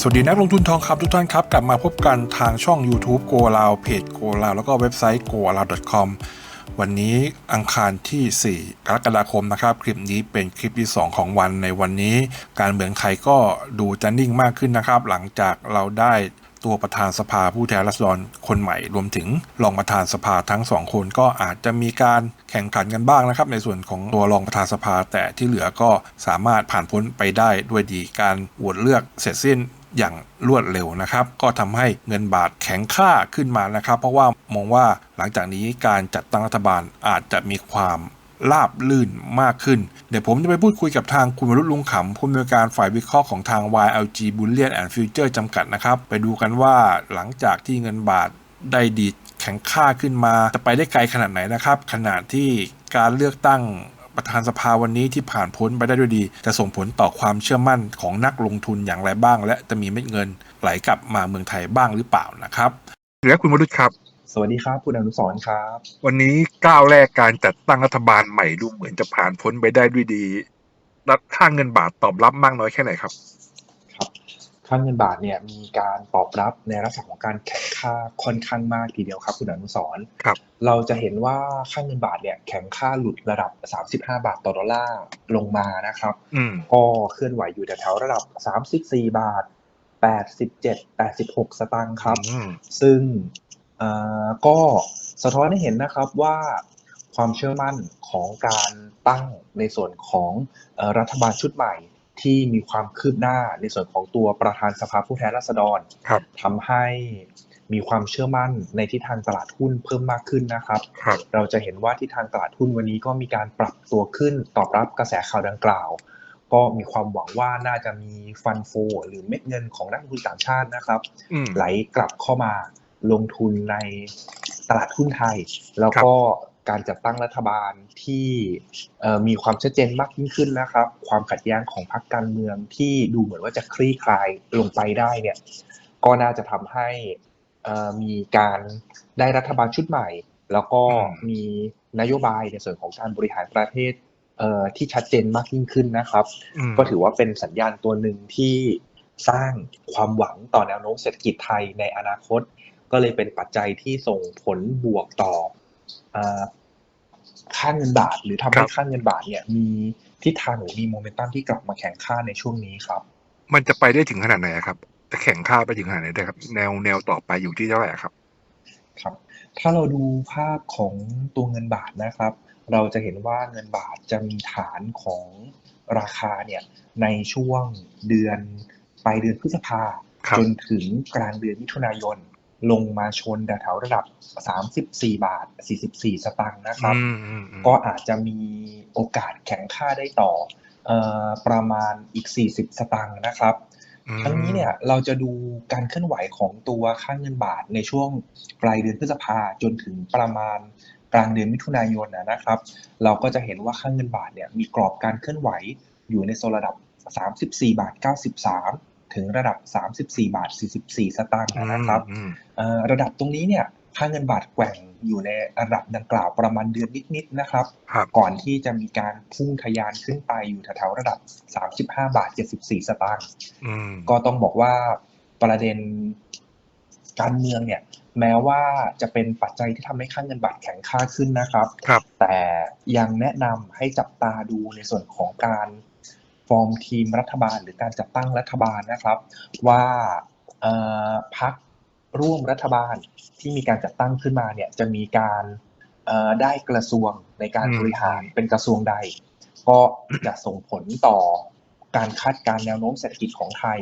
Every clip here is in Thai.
สวัสดีนักลงทุนทองคำทุกท่านครับ กลับมาพบกันทางช่อง YouTube Go ลาวเพจ Go ลาวแล้วก็เว็บไซต์ go l a w com วันนี้อังคารที่ 4 กรกฎาคมนะครับ คลิปนี้เป็นคลิปที่ 2 ของวันในวันนี้ การเมืองไทยก็ดูจะนิ่งมากขึ้นนะครับ หลังจากเราได้ตัวประธานสภาผู้แทนราษฎรคนใหม่ รวมถึงรองประธานสภาทั้งสองคนก็อาจจะมีการแข่งขันกันบ้างนะครับ ในส่วนของตัวรองประธานสภาแต่ที่เหลือก็สามารถผ่านพ้นไปได้ด้วยดีการโหวตเลือกเสร็จสิ้น อย่างรวดเร็วนะครับ ก็ทำให้เงินบาทแข็งค่าขึ้นมานะครับ เพราะว่ามองว่าหลังจากนี้การจัดตั้งรัฐบาลอาจจะมีความราบลื่นมากขึ้น เดี๋ยวผมจะไปพูดคุยกับทางคุณวรุษลุงขำผู้อำนวยการฝ่ายวิเคราะห์ของทาง YLG Bullion and Future จำกัดนะครับ ไปดูกันว่าหลังจากที่เงินบาทได้ดีดแข็งค่าขึ้นมา จะไปได้ไกลขนาดไหนนะครับขนาดที่การเลือกตั้ง ประธานสภาวันนี้ที่ผ่านพ้นไปได้ด้วยดี จะส่งผลต่อความเชื่อมั่นของนักลงทุนอย่างไรบ้าง และจะมีเม็ดเงินไหลกลับมาเมืองไทยบ้างหรือเปล่านะครับและคุณวรุษครับสวัสดีครับคุณอนุสรณ์ครับ วันนี้ก้าวแรกการจัดตั้งรัฐบาลใหม่ดูเหมือนจะผ่านพ้นไปได้ด้วยดีรัฐค่าเงินบาทตอบรับมากน้อยแค่ไหนครับครับ ค่าเงินบาทเนี่ยมีการตอบรับในลักษณะของการแข่งค่าค่อนข้างมากทีเดียวครับ คุณอนุสรณ์ครับเราจะเห็นว่าค่าเงินบาทเนี่ยแข็งค่าหลุดระดับ 35 บาทต่อดอลลาร์ลงมานะครับอืมก็เคลื่อนไหวอยู่แถวๆระดับ 34 บาท 87 86 สตางค์ครับอืมซึ่งเอ่อก็สะท้อนให้เห็นนะครับว่าความเชื่อมั่นของการตั้งในส่วนของเอ่อรัฐบาลชุดใหม่ ที่มีความคืบหน้าในส่วนของตัวประธานสภาผู้แทนราษฎรครับทำให้มีความเชื่อมั่นในทิศทางตลาดหุ้นเพิ่มมากขึ้นนะครับครับเราจะเห็นว่าทิศทางตลาดหุ้นวันนี้ก็มีการปรับตัวขึ้นตอบรับกระแสข่าวดังกล่าว ก็มีความหวังว่าน่าจะมีฟันโฟหรือเม็ดเงินของนักลงทุนต่างชาตินะครับอืมไหลกลับเข้ามาลงทุนในตลาดหุ้นไทย แล้วก็ การจัดตั้งรัฐบาลที่เอ่อมีความชัดเจนมากยิ่งขึ้นนะครับ ความขัดแย้งของพรรคการเมืองที่ดูเหมือนว่าจะคลี่คลายลงไปได้เนี่ยก็น่าจะทำให้เอ่อมีการได้รัฐบาลชุดใหม่ แล้วก็อืมมีนโยบายในส่วนของการบริหารประเทศเอ่อที่ชัดเจนมากยิ่งขึ้นนะครับอืมก็ถือว่าเป็นสัญญาณตัวหนึ่งที่สร้างความหวังต่อแนวโน้มเศรษฐกิจไทยในอนาคต ก็เลยเป็นปัจจัยที่ส่งผลบวกต่อเอ่อ ค่าเงินบาท หรือทำให้ค่าเงินบาทเนี่ย มีทิศทางหรือมีโมเมนตัมที่กลับมาแข่งค่าในช่วงนี้ครับ มันจะไปได้ถึงขนาดไหนครับ จะแข่งค่าไปถึงขนาดไหนได้ครับ แนวแนวต่อไปอยู่ที่เท่าไหร่ครับ ครับ ถ้าเราดูภาพของตัวเงินบาทนะครับ เราจะเห็นว่าเงินบาทจะมีฐานของราคาเนี่ยในช่วงเดือนปลายเดือนพฤษภาครับจนถึงกลางเดือนมิถุนายน ลงมาชนแถวๆระดับ 34 บาท 44 สตางค์นะครับอืมอืมอืมก็อาจจะมีโอกาสแข่งค่าได้ต่อเอ่อประมาณอีก 40 สตางค์นะครับ ทั้งนี้เนี่ยเราจะดูการเคลื่อนไหวของตัวค่าเงินบาทในช่วงปลายเดือนพฤษภาจนถึงประมาณกลางเดือนมิถุนายนนะนะครับ เราก็จะเห็นว่าค่าเงินบาทเนี่ยมีกรอบการเคลื่อนไหวอยู่ในโซนระดับ 34 บาท 93 ถึงระดับ 34 บาท 44 สตางค์นะครับอืมเอ่อระดับตรงนี้เนี่ยค่าเงินบาทแกว่งอยู่ในระดับดังกล่าวประมาณเดือนนิดๆนะครับครับก่อนที่จะมีการพุ่งทะยานขึ้นไปอยู่แถวๆระดับ 35 บาท 74 สตางค์อืมก็ต้องบอกว่าประเด็นการเมืองเนี่ย แม้ว่าจะเป็นปัจจัยที่ทำให้ค่าเงินบาทแข็งค่าขึ้นนะครับครับแต่ยังแนะนำให้จับตาดูในส่วนของการ ฟอร์มทีมรัฐบาล หรือการจัดตั้งรัฐบาลนะครับ ว่าเอ่อพักร่วมรัฐบาลที่มีการจัดตั้งขึ้นมาเนี่ยจะมีการเอ่อได้กระทรวงในการอืมบริหารเป็นกระทรวงใด ก็จะส่งผลต่อการคาดการณ์แนวโน้มเศรษฐกิจของไทย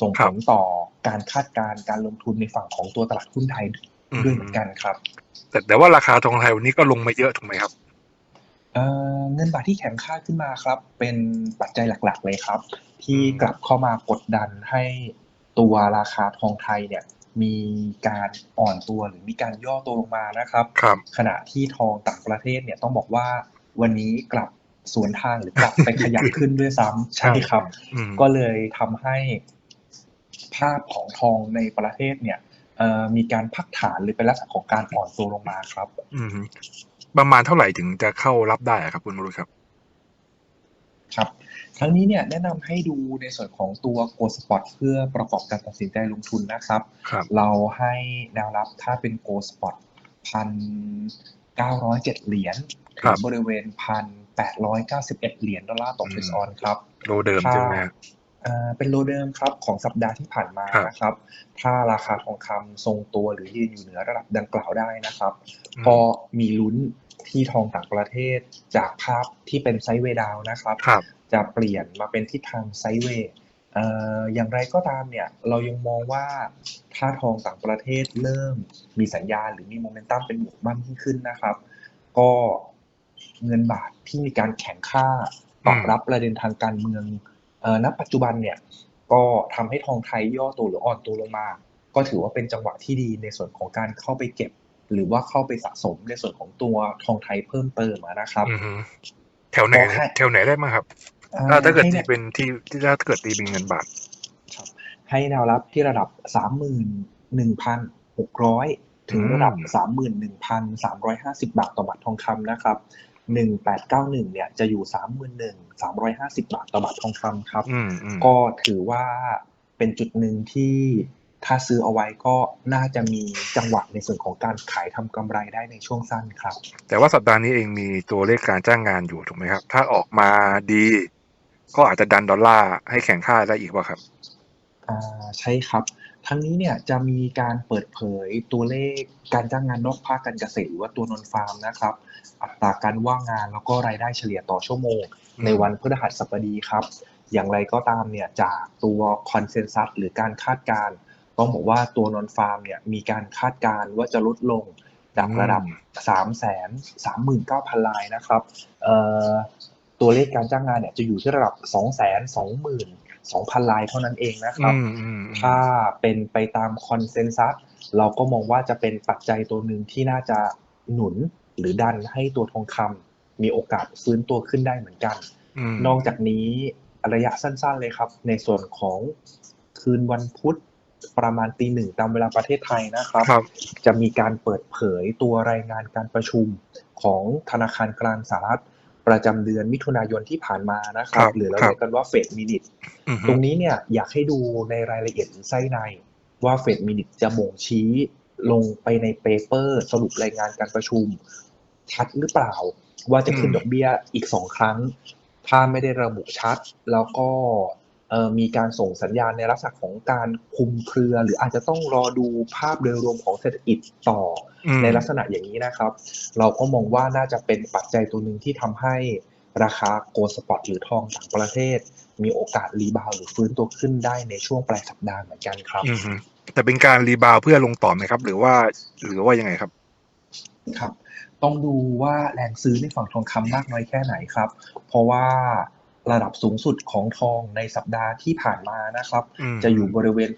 ส่งผลต่อการคาดการณ์การลงทุนในฝั่งของตัวตลาดหุ้นไทยด้วยเหมือนกันครับ แต่แต่ว่าราคาทองไทยวันนี้ก็ลงมาเยอะถูกไหมครับ เอ่อเงินบาทที่แข็งค่าขึ้นมาครับ เป็นปัจจัยหลักๆ เลยครับ ที่อืมกลับเข้ามากดดันให้ตัวราคาทองไทยเนี่ยมีการอ่อนตัวหรือมีการย่อตัวลงมานะครับครับขณะที่ทองต่างประเทศเนี่ยต้องบอกว่าวันนี้กลับสวนทางหรือกลับไปขยับขึ้นด้วยซ้ำใช่ครับอืมก็เลยทำให้ภาพของทองในประเทศเนี่ยเอ่อมีการพักฐานหรือเป็นลักษณะของการอ่อนตัวลงมาครับอืม ประมาณเท่าไหร่ถึงจะเข้ารับได้อะครับคุณมรุษครับ ครับ ทั้งนี้เนี่ยแนะนำให้ดูในส่วนของตัว Go Spot เพื่อประกอบการตัดสินใจลงทุนนะครับครับเราให้แนวรับถ้าเป็น Go Spot พันเก้าร้อยเจ็ดเหรียญคถึรังบบริเวณพันแปดร้อยเก้าสิบเอ็ดเหรียญดอลลาร์ต่ออืมฟิสออนครับโลเดิมใช่ไหมฮะอ่าเป็นโลเดิมครับของสัปดาห์ที่ผ่านมาครับนะครับ ถ้าราคาทองคำทรงตัวหรือยืนอยู่เหนือระดับดังกล่าวได้นะครับอืมก็มีลุ้น ที่ทองต่างประเทศจากภาพที่เป็นไซด์เวย์ดาวน์นะครับครับจะเปลี่ยนมาเป็นทิศทางไซด์เวย์เอ่ออย่างไรก็ตามเนี่ยเรายังมองว่าถ้าทองต่างประเทศเริ่มมีสัญญาณหรือมีโมเมนตัมเป็นบวกมากยิ่งขึ้นนะครับ ก็เงินบาทที่มีการแข่งค่าตอบรับประเด็นทางการเมืองเอ่อณปัจจุบันเนี่ยก็ทำให้ทองไทยย่อตัวหรืออ่อนตัวลงมา ก็ถือว่าเป็นจังหวะที่ดีในส่วนของการเข้าไปเก็บ หรือว่าเข้าไปสะสมในส่วนของตัวทองไทยเพิ่มเติมอะนะครับอือฮึแถวไหนก็ให้แถวไหนได้บ้างครับอ่าถ้าถ้าเกิดให้ตีเนี่ยเป็นที่ที่ถ้าเกิดตีเป็นเงินบาทครับ ให้แนวรับที่ระดับ31,600ถึงระดับ31,350บาทต่อบาททองคำนะครับ1891เนี่ยจะอยู่31,350บาทต่อบาททองคำครับอืมอืมก็ถือว่าเป็นจุดหนึ่งที่ ถ้าซื้อเอาไว้ก็น่าจะมีจังหวะในส่วนของการขายทำกำไรได้ในช่วงสั้นครับ แต่ว่าสัปดาห์นี้เองมีตัวเลขการจ้างงานอยู่ถูกไหมครับ ถ้าออกมาดี ก็อาจจะดันดอลลาร์ให้แข็งค่าได้อีกว่าครับอ่าใช่ครับทั้งนี้เนี่ยจะมีการเปิดเผยตัวเลขการจ้างงานนอกภาคการเกษตรหรือว่าตัวนอนฟาร์มนะครับ อัตราการว่างงานแล้วก็รายได้เฉลี่ยต่อชั่วโมงอืมในวันพฤหัสบดีครับ อย่างไรก็ตามเนี่ยจากตัวคอนเซนแซสหรือการคาดการณ์ ต้องบอกว่าตัวนอนฟาร์มเนี่ยมีการคาดการณ์ว่าจะลดลงจากระดับ 3 3 9 0 0 0 ลายนะครับเอ่อตัวเลขการจ้างงานเนี่ยจะอยู่ที่ระดับ 2 2 2 0 0 0 ลายเท่านั้นเองนะครับอืมอืมอืมถ้าเป็นไปตามคอนเซนแซสเราก็มองว่าจะเป็นปัจจัยตัวหนึ่งที่น่าจะหนุนหรือดันให้ตัวทองคำมีโอกาสฟื้นตัวขึ้นได้เหมือนกันมนอกจากนี้ระยะสั้นๆเลยครับ ในส่วนของคืนวันพุธ ประมาณตีหนึ่งตามเวลาประเทศไทยนะครับครับจะมีการเปิดเผยตัวรายงานการประชุมของธนาคารกลางสหรัฐประจำเดือนมิถุนายนที่ผ่านมานะครับครับหรือเราครับเรียกกันว่าเฟดมินิอือฮึตรงนี้เนี่ยอยากให้ดูในรายละเอียดหรือไส้ใน ว่าเฟดมินิจะบ่งชี้ลงไปในเปเปอร์ สรุปรายงานการประชุม ชัดหรือเปล่า ว่าจะขึ้นอืมดอกเบี้ยอีกสองครั้ง ถ้าไม่ได้ระบุชัด แล้วก็เอ่อ มีการส่งสัญญาณในลักษณะของการคลุมเครือ หรืออาจจะต้องรอดูภาพโดยรวมของเศรษฐกิจต่ออืมในลักษณะอย่างนี้นะครับ เราก็มองว่าน่าจะเป็นปัจจัยตัวหนึ่งที่ทำให้ราคาโกลด์สปอตหรือทองต่างประเทศ มีโอกาสรีบาวด์หรือฟื้นตัวขึ้นได้ในช่วงปลายสัปดาห์เหมือนกันครับอือฮึแต่เป็นการรีบาวด์เพื่อลงต่อไหมครับ หรือว่าหรือว่ายังไงครับครับ ต้องดูว่าแรงซื้อในฝั่งทองคำมากน้อยแค่ไหนครับ เพราะว่า ระดับสูงสุดของทองในสัปดาห์ที่ผ่านมานะครับอืมจะอยู่บริเวณ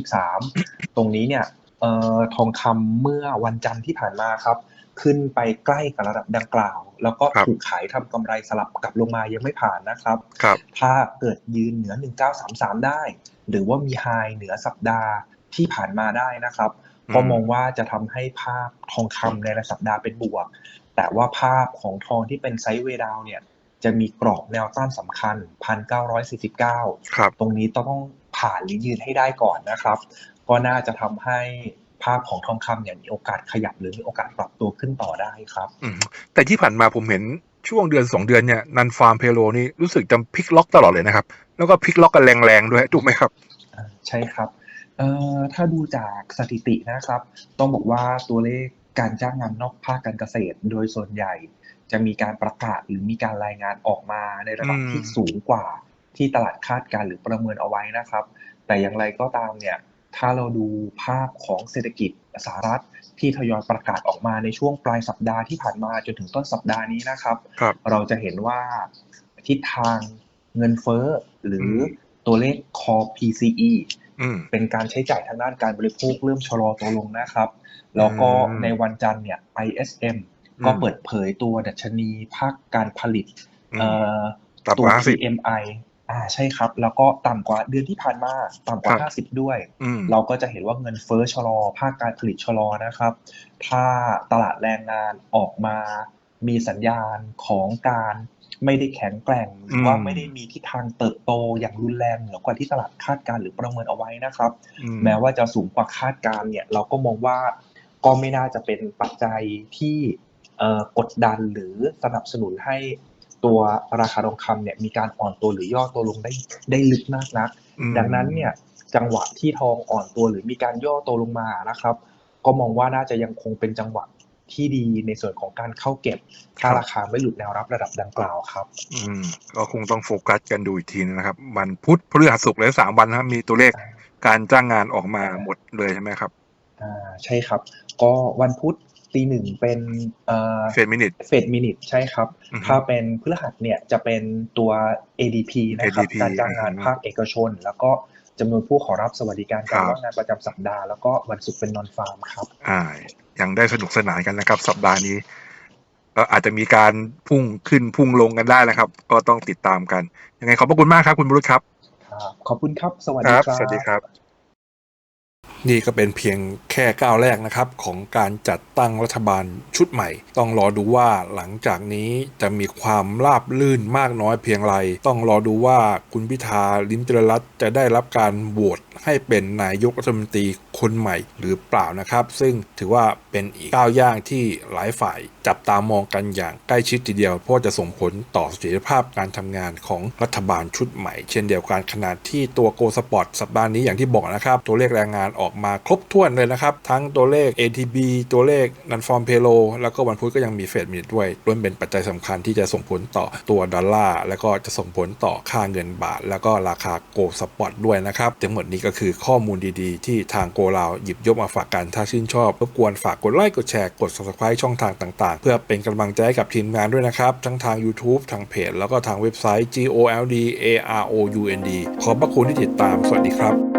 1,933 ตรงนี้เนี่ยเอ่อทองคำเมื่อวันจันทร์ที่ผ่านมาครับ ขึ้นไปใกล้กับระดับดังกล่าว แล้วก็ครับถูกขายทำกำไรสลับกลับลงมายังไม่ผ่านนะครับครับถ้าเกิดยืนเหนือ 1933 ได้ หรือว่ามีไฮเหนือสัปดาห์ที่ผ่านมาได้นะครับอืมก็มองว่าจะทำให้ภาพทองคำในรายสัปดาห์เป็นบวก แต่ว่าภาพของทองที่เป็นไซด์เวย์ดาวน์เนี่ย จะมีกรอบแนวต้านสำคัญ 1,949 ครับ ตรงนี้ต้องผ่านหรือยืนให้ได้ก่อนนะครับ ก็น่าจะทำให้ภาพของทองคำเนี่ยมีโอกาสขยับหรือมีโอกาสปรับตัวขึ้นต่อได้ครับอืมแต่ที่ผ่านมาผมเห็นช่วงเดือนสองเดือนเนี่ยนันฟาร์มเพโลนี่รู้สึกจะพลิกล็อกตลอดเลยนะครับ แล้วก็พลิกล็อกกันแรงๆด้วยถูกไหมครับอ่าใช่ครับเอ่อถ้าดูจากสถิตินะครับ ต้องบอกว่าตัวเลข การจ้างงานนอกภาคการเกษตร โดยส่วนใหญ่ จะมีการประกาศหรือมีการรายงานออกมาในระดับอืมที่สูงกว่าที่ตลาดคาดการณ์หรือประเมินเอาไว้นะครับ แต่อย่างไรก็ตามเนี่ยถ้าเราดูภาพของเศรษฐกิจสหรัฐที่ทยอยประกาศออกมาในช่วงปลายสัปดาห์ที่ผ่านมาจนถึงต้นสัปดาห์นี้นะครับครับเราจะเห็นว่าทิศทางเงินเฟ้อหรืออมตัวเลข core PCE อืม เป็นการใช้จ่ายทางด้านการบริโภคเริ่มชะลอตัวลงนะครับ แล้วก็อืมในวันจันทร์เนี่ย ISM อืมก็เปิดเผยตัวดัชนีภาคการผลิตอืมเอ่อต่ำกตัวว่า50 PMI อ่าใช่ครับ แล้วก็ต่ำกว่าเดือนที่ผ่านมาต่ำกว่าครับ50 ด้วยอืมเราก็จะเห็นว่าเงินเฟ้อชะลอ ภาคการผลิตชะลอนะครับ ถ้าตลาดแรงงานออกมามีสัญญาณของการ ไม่ได้แข็งแกร่งหรือว่าอืมไม่ได้มีทิศทางเติบโตอย่างรุนแรงเหนือกว่าที่ตลาดคาดการณ์หรือประเมินเอาไว้นะครับอืมแม้ว่าจะสูงกว่าคาดการณ์เนี่ย เราก็มองว่าก็ไม่น่าจะเป็นปัจจัยที่เอ่อกดดันหรือสนับสนุนให้ตัวราคาทองคำเนี่ยมีการอ่อนตัวหรือย่อตัวลงได้ได้ลึกมากนักอืมดังนั้นเนี่ยจังหวะที่ทองอ่อนตัวหรือมีการย่อตัวลงมานะครับ ก็มองว่าน่าจะยังคงเป็นจังหวะ ที่ดีในส่วนของการเข้าเก็บ ถ้าราคาไม่หลุดแนวรับระดับดังกล่าวครับ อืม ก็คงต้องโฟกัสกันดูอีกทีนะครับ วันพุธพฤหัสศุกร์และสามวันนะครับมีตัวเลขการจ้างงานออกมาหมดเลยใช่ไหมครับ อ่าใช่ครับ ก็วันพุธตีหนึ่งเป็นเอ่อเฟดมินิทเฟดมินิทใช่ครับอือฮึถ้าเป็นพฤหัสเนี่ยจะเป็นตัว ADP นะครับ ADP การจ้างงานอืมภาคเอกชน แล้วก็จำนวนผู้ขอรับสวัสดิการครัการบว่างงานประจำสัปดาห์ แล้วก็วันศุกร์เป็นนอนฟาร์มครับอ่า ยังได้สนุกสนานกันนะครับ สัปดาห์นี้ก็อาจจะมีการพุ่งขึ้นพุ่งลงกันได้นะครับ ก็ต้องติดตามกัน ยังไงขอบพระคุณมากครับ คุณบุรุษครับครับขอบคุณครับ สวัสคดีรับครับ สวัสดีครับ นี่ก็เป็นเพียงแค่ก้าวแรกนะครับของการจัดตั้งรัฐบาลชุดใหม่ ต้องรอดูว่าหลังจากนี้จะมีความราบลื่นมากน้อยเพียงไร ต้องรอดูว่าคุณพิธาลิมเจริรัตจะได้รับการโหวตให้เป็นนายกรัฐมนตรีคนใหม่หรือเปล่านะครับ ซึ่งถือว่าเป็นอีกก้าวย่างที่หลายฝ่ายจับตามองกันอย่างใกล้ชิดทีเดียว เพราะจะส่งผลต่อเสถียรภาพการทำงานของรัฐบาลชุดใหม่ เช่นเดียวกันขนาดที่ตัวโกสปอร์ตสัปดาห์นี้อย่างที่บอกนะครับตัวเลขแรงงานออกอกมาครบถ้วนเลยนะครับ ทั้งตัวเลข ATB ตัวเลขนันฟอร์มเพโลแล้วก็วันพุธก็ยังมีเฟดมิดด้วยล้วนเป็นปัจจัยสำคัญที่จะส่งผลต่อตัวดอลลาร์แล้วก็จะส่งผลต่อค่าเงินบาท แล้วก็ราคาโกลสปอร์ตด้วยนะครับทั้งหมดนี้ก็คือข้อมูลดีๆ ที่ทางโกลาวหยิบยกมาฝากกันถ้าชื่นชอบรบกวนฝากกดไลค์กดแชร์กด subscribe ช่องทางต่างๆ เพื่อเป็นกำลังใจให้กับทีมงานด้วยนะครับ ทั้งทาง YouTube ทางเพจ แล้วก็ทางเว็บไซต์ gold a r o u n d ขอบพระคุณที่ติดตาม สวัสดีครับ